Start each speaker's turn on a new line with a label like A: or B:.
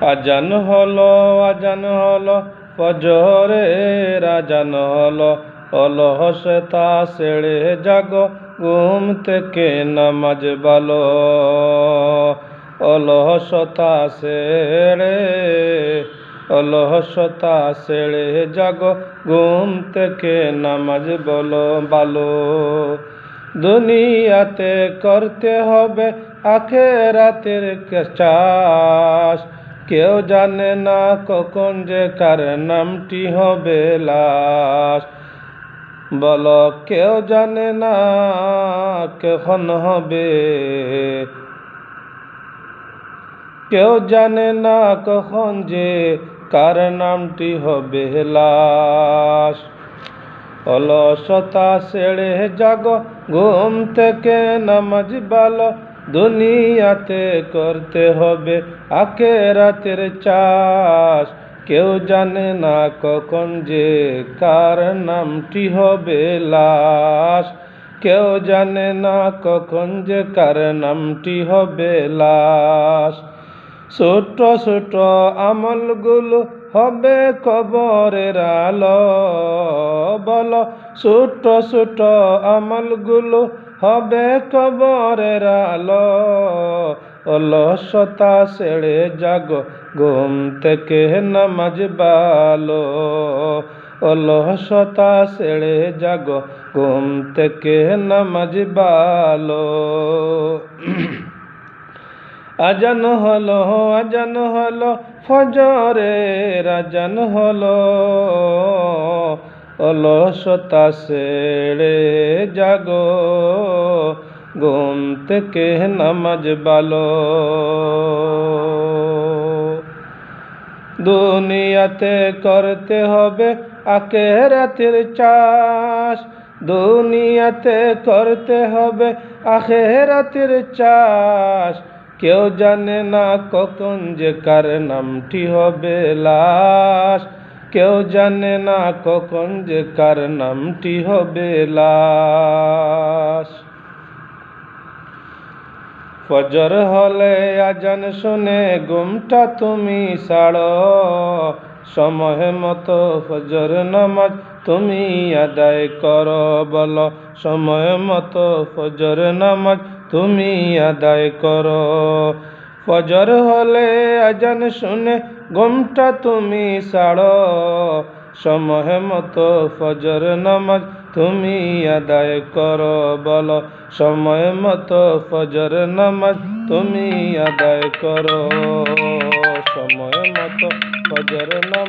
A: আজান হলো আজান হলো ফজরের আজান হলো। অলসতা সেড়ে জাগো, ঘুম থেকে নামাজ বালো। অলসতা সেড়ে অলসতা সেড়ে জাগো, ঘুম থেকে নামাজ বলো, বালো। দুনিয়াতে করতে হবে আখেরাতের চাষ কেউ জানে না কখন যে কার নামটি হবে লাশ। বলো, কেউ জানে না কখন হবে। কেউ জানে না কখন যে কার নামটি হবে লাশ। অলসতা সেড়ে জাগ, ঘুম থেকে নামাজ বালো। দুনিয়াতে করতে হবে আকে রাতের চাষ। কেউ জানে না কখন যে কার নামটি হবে লাশ। কেউ জানে না কখন যে কার নামটি হবে লাশ। ছোট ছোট আমলগুলো হবে কবরের আলো। বল, ছোট ছোট আমলগুলো হবে কবরের আলো, অলসতা সেড়ে জাগো, ঘুম থেকে নামাজ বালো। অলসতা সেড়ে জাগো, ঘুম থেকে নামাজ বালো। আজান হলো আজান হলো, ফজরের আজান হলো। অলসতা সেড়ে জাগো। ঘুম থেকে নামাজ বালো। দুনিয়াতে করতে হবে আকে রাতের চাষ। দুনিয়াতে করতে হবে আখে রাতের চাষ। কেউ জানে না কখন যে কার নামটি হবে লাশ। কেউ জানে না কখন যে কার নামটি হবে লাশ। ফজর হলে আজান শুনে ঘুমটা তুমি সাড়ো সময় মতো ফজর নামাজ তুমি আদায় করো, বলো। সময় মতো ফজর নামাজ তুমি আদায় করো। ফজর হলে আজান শুনে ঘুমটা তুমি সাড়ো সময় মতো ফজর নামাজ তুমি আদায় করো বলো সময় মতো ফজর নামাজ তুমি আদায় করো সময় মতো ফজর নামাজ তুমি আদায় করো